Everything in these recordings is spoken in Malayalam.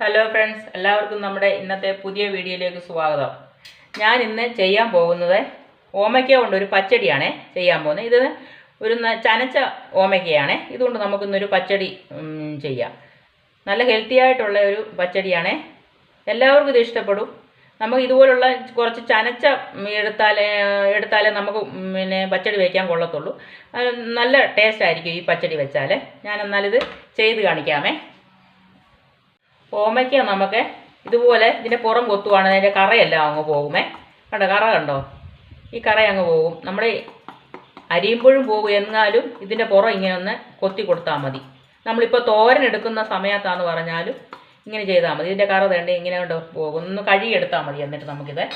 ഹലോ ഫ്രണ്ട്സ് എല്ലാവർക്കും നമ്മുടെ ഇന്നത്തെ പുതിയ വീഡിയോയിലേക്ക് സ്വാഗതം. ഞാൻ ഇന്ന് ചെയ്യാൻ പോകുന്നത് ഓമയ്ക്ക കൊണ്ട് ഒരു പച്ചടിയാണ് ചെയ്യാൻ പോകുന്നത്. ഇത് ഒരു ചനച്ച ഓമയ്ക്കയാണ്. ഇതുകൊണ്ട് നമുക്കിന്നൊരു പച്ചടി ചെയ്യാം. നല്ല ഹെൽത്തി ആയിട്ടുള്ള ഒരു പച്ചടിയാണ്. എല്ലാവർക്കും ഇത് ഇഷ്ടപ്പെടും. നമുക്ക് ഇതുപോലുള്ള കുറച്ച് ചനച്ച എടുത്താലേ എടുത്താലേ നമുക്ക് പിന്നെ പച്ചടി വയ്ക്കാൻ കൊള്ളത്തുള്ളൂ. നല്ല ടേസ്റ്റ് ആയിരിക്കും ഈ പച്ചടി വെച്ചാൽ ഞാൻ എന്നാലിത് ചെയ്ത് കാണിക്കാമേ. ഓമയ്ക്ക നമുക്ക് ഇതുപോലെ ഇതിന്റെ പുറം കൊത്തുവാണ്. അതിന്റെ കറയെല്ലാം അങ്ങ് പോകുമേ? കണ്ടോ കറ കണ്ടോ? ഈ കറ അങ്ങ് പോകും. നമ്മൾ അരിയുമ്പോഴും പോകും. എന്നാലും ഇതിന്റെ പുറം ഇങ്ങനെ ഒന്ന് കൊത്തി കൊടുത്താൽ മതി. നമ്മളിപ്പോൾ തോരൻ എടുക്കുന്ന സമയത്താന്ന് പറഞ്ഞാലും ഇങ്ങനെ ചെയ്താൽ മതി. ഇതിന്റെ കറ തേണ്ട ഇങ്ങനെ കൊണ്ട് പോകും. ഒന്ന് കഴുകിയെടുത്താൽ മതി എന്നിട്ട് നമുക്കിത്.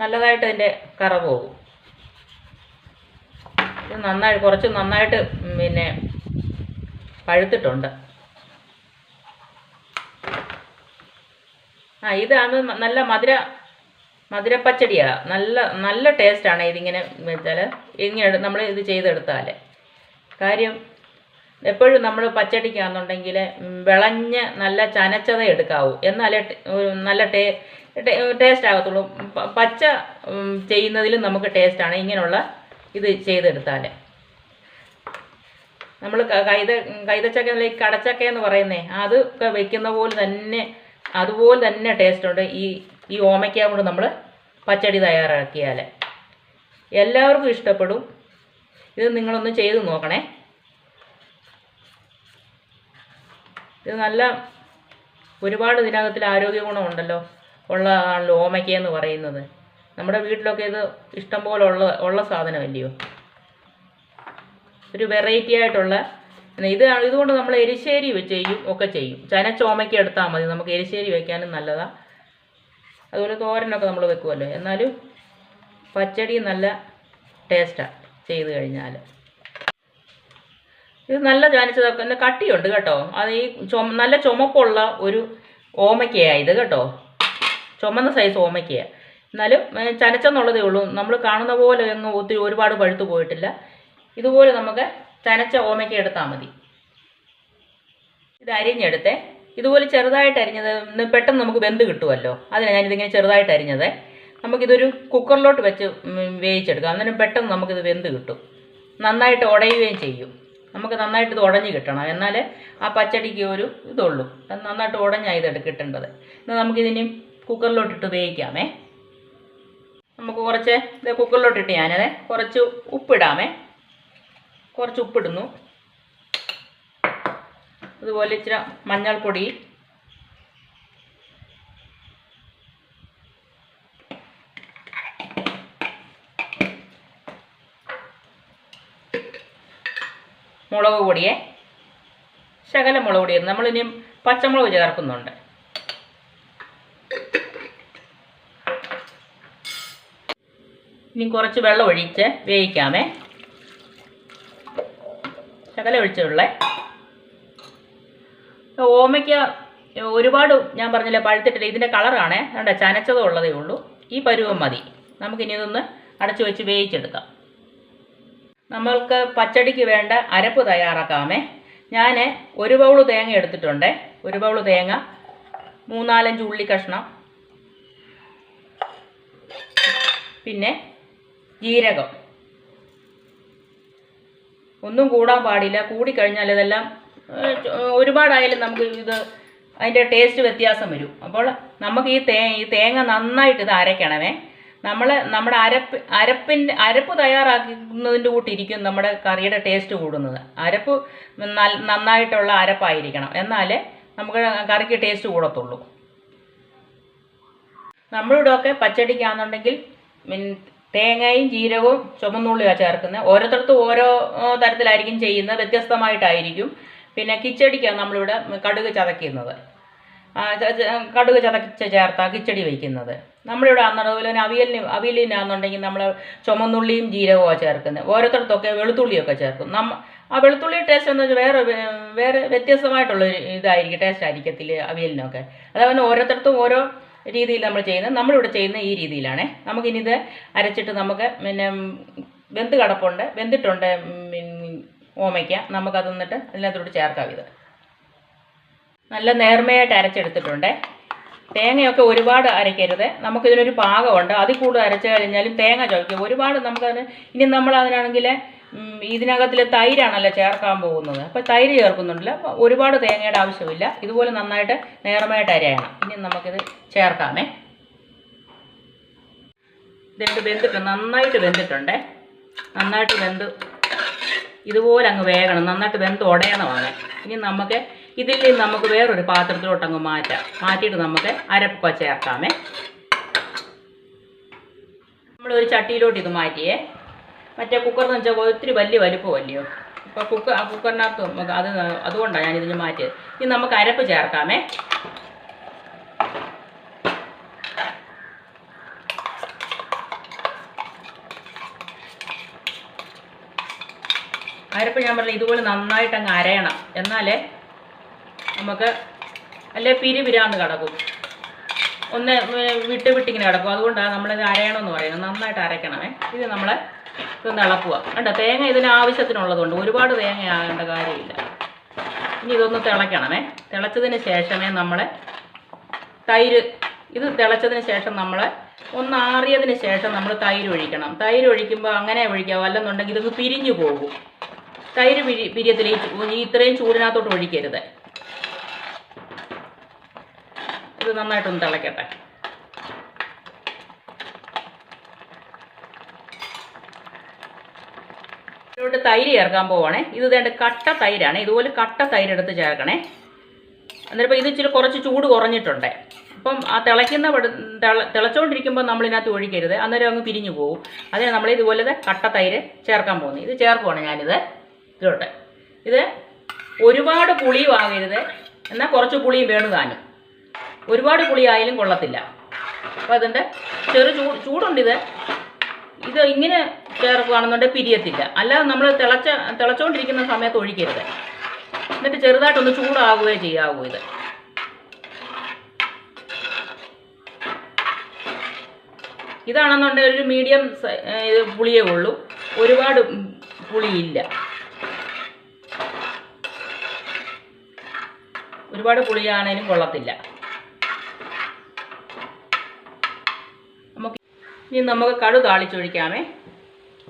നല്ലതായിട്ട് ഇതിന്റെ കറ പോകും. ഇത് നന്നായി കുറച്ച് നന്നായിട്ട് പിന്നെ പഴുത്തിട്ടുണ്ട്. ആ ഇതാണ് നല്ല മധുര മധുരപ്പച്ചടിയാണ് നല്ല നല്ല ടേസ്റ്റാണ് ഇതിങ്ങനെ വെച്ചാൽ ഇങ്ങനെ നമ്മൾ ഇത് ചെയ്തെടുത്താൽ കാര്യം എപ്പോഴും നമ്മൾ പച്ചടിക്കാന്നുണ്ടെങ്കിൽ വിളഞ്ഞ് നല്ല ചനച്ചത എടുക്കാവൂ. എന്നാലേ നല്ല ടേ ടേസ്റ്റ് ആകത്തുള്ളൂ പച്ച ചെയ്യുന്നതിലും നമുക്ക് ടേസ്റ്റാണ്. ഇങ്ങനെയുള്ള ഇത് ചെയ്തെടുത്താൽ നമ്മൾ കൈത കൈതച്ചക്ക അല്ലെങ്കിൽ കടച്ചക്ക എന്ന് പറയുന്നേ അത് വെക്കുന്ന പോലെ തന്നെ അതുപോലെ തന്നെ ടേസ്റ്റ് ഉണ്ട്. ഈ ഈ ഓമയ്ക്ക കൊണ്ട് നമ്മൾ പച്ചടി തയ്യാറാക്കിയാൽ എല്ലാവർക്കും ഇഷ്ടപ്പെടും. ഇത് നിങ്ങളൊന്ന് ചെയ്ത് നോക്കണേ. ഇത് നല്ല ഒരുപാട് ഇതിനകത്തിൽ ആരോഗ്യ ഗുണമുണ്ടല്ലോ ഉള്ളതാണല്ലോ ഓമയ്ക്ക എന്ന് പറയുന്നത്. നമ്മുടെ വീട്ടിലൊക്കെ ഇത് ഇഷ്ടംപോലെ ഉള്ള ഉള്ള സാധനമല്ലയോ? ഒരു വെറൈറ്റി ആയിട്ടുള്ള ഇത് ഇതുകൊണ്ട് നമ്മൾ എരിശ്ശേരി ചെയ്യും ഒക്കെ ചെയ്യും. ചനച്ചോമയ്ക്ക് എടുത്താൽ മതി നമുക്ക് എരിശ്ശേരി വെക്കാനും നല്ലതാണ് അതുപോലെ തോരനൊക്കെ നമ്മൾ വെക്കുമല്ലോ എന്നാലും പച്ചടി നല്ല ടേസ്റ്റാണ് ചെയ്ത് കഴിഞ്ഞാൽ ഇത് നല്ല ചാനിച്ചതൊക്കെ എന്റെ കട്ടിയുണ്ട് കേട്ടോ. അത് ഈ ചുമ നല്ല ചുമപ്പുള്ള ഒരു ഓമയ്ക്കയാണ് ഇത് കേട്ടോ. ചുമന്ന സൈസ് ഓമയ്ക്കയാണ് എന്നാലും ചനച്ചെന്നുള്ളതേ ഉള്ളൂ. നമ്മൾ കാണുന്ന പോലെ അങ്ങ് ഒത്തിരി ഒരുപാട് പഴുത്തു പോയിട്ടില്ല. ഇതുപോലെ നമുക്ക് ചനച്ച ഓമയ്ക്ക് എടുത്താൽ മതി. ഇത് അരിഞ്ഞെടുത്തേ. ഇതുപോലെ ചെറുതായിട്ട് അരിഞ്ഞത് പെട്ടെന്ന് നമുക്ക് വെന്ത് കിട്ടുമല്ലോ അതിനാണ് ഞാനിതിങ്ങനെ ചെറുതായിട്ട് അരിഞ്ഞത്. നമുക്കിതൊരു കുക്കറിലോട്ട് വെച്ച് വേവിച്ചെടുക്കാം. അന്നേരം പെട്ടെന്ന് നമുക്കിത് വെന്ത് കിട്ടും. നന്നായിട്ട് ഉടയുകയും ചെയ്യും. നമുക്ക് നന്നായിട്ട് ഇത് ഉടഞ്ഞ് കിട്ടണം. എന്നാലേ ആ പച്ചടിക്ക് ഒരു ഇതുള്ളൂ. നന്നായിട്ട് ഉടഞ്ഞാണ് ഇത് കിട്ടേണ്ടത്. എന്നാൽ നമുക്കിതിനി കുക്കറിലോട്ടിട്ട് വേവിക്കാമേ. നമുക്ക് കുറച്ച് ഇത് കുക്കറിലോട്ടിട്ട് ഞാനത് കുറച്ച് ഉപ്പിടാമേ. കുറച്ച് ഉപ്പിടുന്നു. അതുപോലെ ഇച്ചിരി മഞ്ഞൾപ്പൊടി. മുളക് പൊടിയെ. ശകല മുളക് പൊടി നമ്മളിനി പച്ചമുളക് ചേർക്കുന്നുണ്ട്. ഇനി കുറച്ച് വെള്ളം ഒഴിച്ച് വേവിക്കാമേ. ശകല ഒഴിച്ചുള്ളേ. ഓമയ്ക്ക് ഒരുപാട് ഞാൻ പറഞ്ഞില്ലേ പഴുത്തിട്ടില്ല. ഇതിന്റെ കളറാണേ. വേണ്ട ചനച്ചതോ ഉള്ളതേ ഉള്ളൂ. ഈ പരുവം മതി. നമുക്കിനി ഇതൊന്ന് അടച്ചു വെച്ച് വേവിച്ചെടുക്കാം. നമ്മൾക്ക് പച്ചടിക്ക് വേണ്ട അരപ്പ് തയ്യാറാക്കാമേ. ഞാൻ ഒരു ബൗൾ തേങ്ങ എടുത്തിട്ടുണ്ട്. ഒരു ബൗൾ തേങ്ങ മൂന്നാലഞ്ച് ഉള്ളി കഷ്ണം. പിന്നെ ജീരകം. ഒന്നും കൂടാൻ പാടില്ല. കൂടിക്കഴിഞ്ഞാൽ ഇതെല്ലാം ഒരുപാടായാലും നമുക്ക് ഇത് അതിന്റെ ടേസ്റ്റ് വ്യത്യാസം വരും. അപ്പോൾ നമുക്ക് ഈ തേ ഈ തേങ്ങ നന്നായിട്ട് ഇത് അരയ്ക്കണമേ. നമ്മൾ നമ്മുടെ അരപ്പ് അരപ്പിന്റെ അരപ്പ് തയ്യാറാക്കുന്നതിന്റെ കൂട്ടിരിക്കും നമ്മുടെ കറിയുടെ ടേസ്റ്റ് കൂടുന്നത്. അരപ്പ് നന്നായിട്ടുള്ള അരപ്പായിരിക്കണം. എന്നാലേ നമുക്ക് കറിക്ക് ടേസ്റ്റ് കൂടത്തുള്ളൂ. നമ്മളിവിടെയൊക്കെ പച്ചടിക്കാന്നുണ്ടെങ്കിൽ മിൻ തേങ്ങയും ജീരകവും ചുമന്നുള്ളിയാണ് ചേർക്കുന്നത് ഓരോരുത്തർക്കും ഓരോ തരത്തിലായിരിക്കും ചെയ്യുന്നത്. വ്യത്യസ്തമായിട്ടായിരിക്കും. പിന്നെ കിച്ചടിക്കാണ് നമ്മളിവിടെ കടുക് ചതയ്ക്കുന്നത്. കടുക് ചതച്ച് ചേർത്താ കിച്ചടി വയ്ക്കുന്നത്. നമ്മളിവിടെ അതുപോലെ തന്നെ അവിയലിന് അവിയലിനാണെന്നുണ്ടെങ്കിൽ നമ്മൾ ചുമന്നുള്ളിയും ജീരകവുമാണ് ചേർക്കുന്നത് ഓരോരുത്തർക്കൊക്കെ വെളുത്തുള്ളിയൊക്കെ ചേർക്കും. നമ്മ ആ വെളുത്തുള്ളി ടേസ്റ്റ് എന്ന് വെച്ചാൽ വേറെ വേറെ വ്യത്യസ്തമായിട്ടുള്ള ഇതായിരിക്കും ടേസ്റ്റ് ആയിരിക്കത്തില്ല അവിയലിനൊക്കെ. അതേപോലെ ഓരോരുത്തർക്കും ഓരോ രീതിയിൽ നമ്മൾ ചെയ്യുന്നത്. നമ്മളിവിടെ ചെയ്യുന്ന ഈ രീതിയിലാണേ. നമുക്കിനി ഇത് അരച്ചിട്ട് നമുക്ക് പിന്നെ വെന്ത് കടപ്പുണ്ട്. വെന്തിട്ടുണ്ട് ഓമയ്ക്ക. നമുക്കത് എന്നിട്ട് അതിനകത്തോട്ട് ചേർക്കാം ഇത്. നല്ല നേർമയായിട്ട് അരച്ചെടുത്തിട്ടുണ്ട്. തേങ്ങയൊക്കെ ഒരുപാട് അരയ്ക്കരുത്. നമുക്കിതിനൊരു പാകമുണ്ട്. അതിൽ കൂടുതൽ അരച്ച് കഴിഞ്ഞാലും തേങ്ങ ചുവയ്ക്കും ഒരുപാട് നമുക്കതിന് ഇനി നമ്മൾ ഇതിനകത്തിൽ തൈരാണല്ലോ ചേർക്കാൻ പോകുന്നത്. അപ്പോൾ തൈര് ചേർക്കുന്നുണ്ടല്ലോ. അപ്പോൾ ഒരുപാട് തേങ്ങയുടെ ആവശ്യമില്ല. ഇതുപോലെ നന്നായിട്ട് നേർമയായിട്ട് അരയണം. ഇനി നമുക്കിത് ചേർക്കാമേ. ഇതെന്ത് വെന്തിട്ട് നന്നായിട്ട് വെന്തിട്ടുണ്ടേ. നന്നായിട്ട് വെന്ത് ഇതുപോലെ അങ്ങ് വേകണം. നന്നായിട്ട് വെന്ത് ഉടയണം ഉടയണമാണ് ഇനി നമുക്ക് ഇതിൽ നമുക്ക് വേറൊരു പാത്രത്തിലോട്ട് അങ്ങ് മാറ്റാം. മാറ്റിയിട്ട് നമുക്ക് അരപ്പൊക്കെ ചേർക്കാമേ. നമ്മളൊരു ചട്ടിയിലോട്ട് ഇത് മാറ്റിയേ. മറ്റേ കുക്കറെന്ന് വെച്ചാൽ ഒത്തിരി വലിയ വലിപ്പമല്ലയോ? അപ്പോൾ കുക്കർ ആ കുക്കറിനകത്ത് അത് അതുകൊണ്ടാണ് ഞാനിതിന് മാറ്റിയത്. ഇനി നമുക്ക് അരപ്പ് ചേർക്കാമേ. അരപ്പ് ഞാൻ പറഞ്ഞു ഇതുപോലെ നന്നായിട്ട് അങ്ങ് അരയണം. എന്നാലേ നമുക്ക് അല്ലേ പിരിപിരാന്ന് കിടക്കും. ഒന്ന് വിട്ട് വിട്ടിങ്ങനെ കിടക്കും. അതുകൊണ്ടാണ് നമ്മളിത് അരയണമെന്ന് പറയുന്നത്. നന്നായിട്ട് അരയ്ക്കണമേ. ഇത് നമ്മൾ ഇതൊന്ന് ഇളക്കുക കണ്ടോ? തേങ്ങ ഇതിന് ആവശ്യത്തിനുള്ളതുകൊണ്ട് ഒരുപാട് തേങ്ങ ആകേണ്ട കാര്യമില്ല. ഇനി ഇതൊന്ന് തിളയ്ക്കണമേ. തിളച്ചതിന് ശേഷമേ നമ്മൾ തൈര് ഇത് തിളച്ചതിന് ശേഷം നമ്മൾ ഒന്ന് ആറിയതിന് ശേഷം നമ്മൾ തൈര് ഒഴിക്കണം. തൈര് ഒഴിക്കുമ്പോൾ അങ്ങനെ ഒഴിക്കാവോ അല്ലെന്നുണ്ടെങ്കിൽ ഇതൊന്ന് പിരിഞ്ഞു പോകും. തൈര് പിരി പിരിയത്തിൽ ഈ ഇത്രയും ചൂടിനകത്തോട്ട് ഒഴിക്കരുത്. ഇത് നന്നായിട്ടൊന്ന് തിളയ്ക്കട്ടെ ഇതിലോട്ട് തൈര് ചേർക്കാൻ പോവാണേ. ഇത് വേണ്ട കട്ട തൈരാണ്. ഇതുപോലെ കട്ട തൈര് എടുത്ത് ചേർക്കണേ. അന്നേരം ഇത് ഇച്ചിരി കുറച്ച് ചൂട് കുറഞ്ഞിട്ടുണ്ട്. അപ്പം ആ തിളയ്ക്കുന്ന തിളച്ചുകൊണ്ടിരിക്കുമ്പോൾ നമ്മളിതിനകത്ത് ഒഴിക്കരുത്. അന്നേരം അങ്ങ് പിരിഞ്ഞു പോകും അതിന് നമ്മൾ ഇതുപോലെ കട്ട തൈര് ചേർക്കാൻ പോകുന്നത് ഇത് ചേർക്കുവാണ് ഞാനിത്. ഇതിലോട്ട്. ഇത് ഒരുപാട് പുളിയും ആകരുത് എന്നാൽ കുറച്ച് പുളിയും വേണം താനും. ഒരുപാട് പുളി ആയാലും കൊള്ളത്തില്ല. അപ്പോൾ അതിന്റെ ചെറു ചൂട് ചൂടുണ്ട് ഇത് ഇത് ഇങ്ങനെ ചേർക്കുകയാണെന്നുണ്ടെങ്കിൽ പിരിയത്തില്ല. അല്ലാതെ നമ്മൾ തിളച്ച തിളച്ചുകൊണ്ടിരിക്കുന്ന സമയത്ത് ഒഴിക്കരുത്. എന്നിട്ട് ചെറുതായിട്ടൊന്ന് ചൂടാവുകയോ ചെയ്യാവൂ ഇത്. ഇതാണെന്നുണ്ടെങ്കിൽ ഒരു മീഡിയം പുളിയേ ഉള്ളൂ. ഒരുപാട് പുളിയില്ല. ഒരുപാട് പുളിയാണേലും കൊള്ളത്തില്ല. നമുക്ക് ഇനി നമുക്ക് കടു താളിച്ചൊഴിക്കാമേ.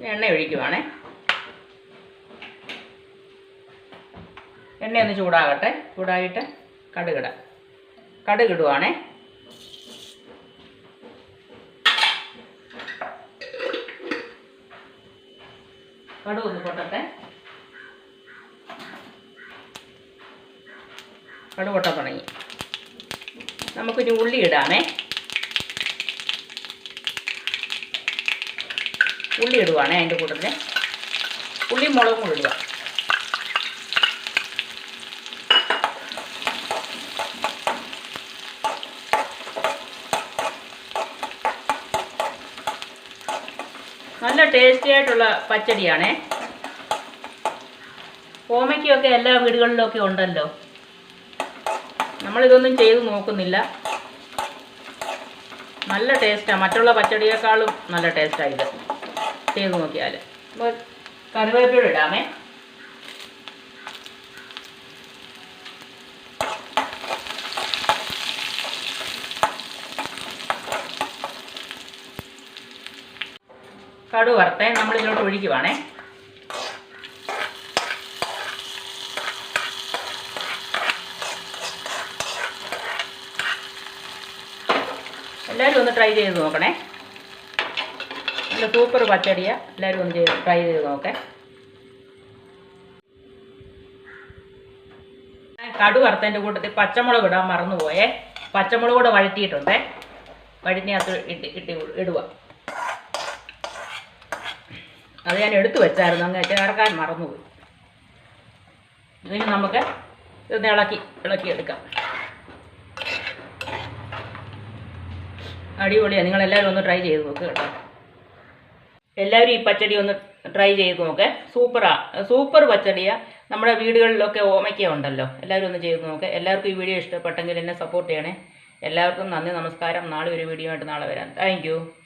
എണ്ണ ഒഴിക്കുവാണേ. എണ്ണ ഒന്ന് ചൂടാകട്ടെ. ചൂടായിട്ട് കടുകിട. കടുകിടുവാണേ. കടു ഒന്ന് പൊട്ടട്ടെ. കടുപൊട്ട തുടങ്ങി. നമുക്കൊരു ഉള്ളി ഇടാമേ. ഉള്ളി ഇടുവാണേ അതിന്റെ കൂട്ടത്തിൽ ഉള്ളി മുളകും കൂടി ഇടുക നല്ല ടേസ്റ്റി ആയിട്ടുള്ള പച്ചടിയാണേ. ഓമയ്ക്കൊക്കെ എല്ലാ വീടുകളിലൊക്കെ ഉണ്ടല്ലോ. നമ്മളിതൊന്നും ചെയ്ത് നോക്കുന്നില്ല. നല്ല ടേസ്റ്റാണ് മറ്റുള്ള പച്ചടിയേക്കാളും നല്ല ടേസ്റ്റാണ് ഇത്. ചെയ്ത് നോക്കിയാൽ അപ്പോൾ കറിവേപ്പില ഇടാമേ. കടു വറുത്തേ നമ്മൾ ഇതിലോട്ട് ഒഴിക്കുവാണേ. എല്ലാവരും ഒന്ന് ട്രൈ ചെയ്ത് നോക്കണേ. നല്ല സൂപ്പർ പച്ചടിയാ. എല്ലാവരും ഒന്ന് ട്രൈ ചെയ്ത് നോക്കേ. കടു വറുത്തതിന്റെ കൂട്ടത്തിൽ പച്ചമുളക് ഇടാൻ മറന്നുപോയേ. പച്ചമുളക് കൂടെ വഴറ്റിയിട്ടുണ്ടേ. വഴറ്റിനകത്ത് ഇട്ട് ഇട്ട് ഇടുക. അത് ഞാൻ എടുത്തു വെച്ചായിരുന്നു. അങ്ങ് ചേർക്കാൻ മറന്നുപോയി. ഇതിന് നമുക്ക് ഇതൊന്ന് ഇളക്കി ഇളക്കി എടുക്കാം അടിപൊളിയാണ് നിങ്ങളെല്ലാവരും ഒന്ന് ട്രൈ ചെയ്ത് നോക്കുക കേട്ടോ. എല്ലാവരും ഈ പച്ചടി ഒന്ന് ട്രൈ ചെയ്ത് നോക്കേ. സൂപ്പറാ. സൂപ്പർ പച്ചടിയാ. നമ്മുടെ വീടുകളിലൊക്കെ ഓമയ്ക്ക ഉണ്ടല്ലോ. എല്ലാവരും ഒന്ന് ചെയ്ത് നോക്കേ. എല്ലാവർക്കും ഈ വീഡിയോ ഇഷ്ടപ്പെട്ടെങ്കിൽ എന്നെ സപ്പോർട്ട് ചെയ്യണേ. എല്ലാവർക്കും നന്ദി നമസ്കാരം. നാളെ ഒരു വീഡിയോ ആയിട്ട് നാളെ വരാം. താങ്ക്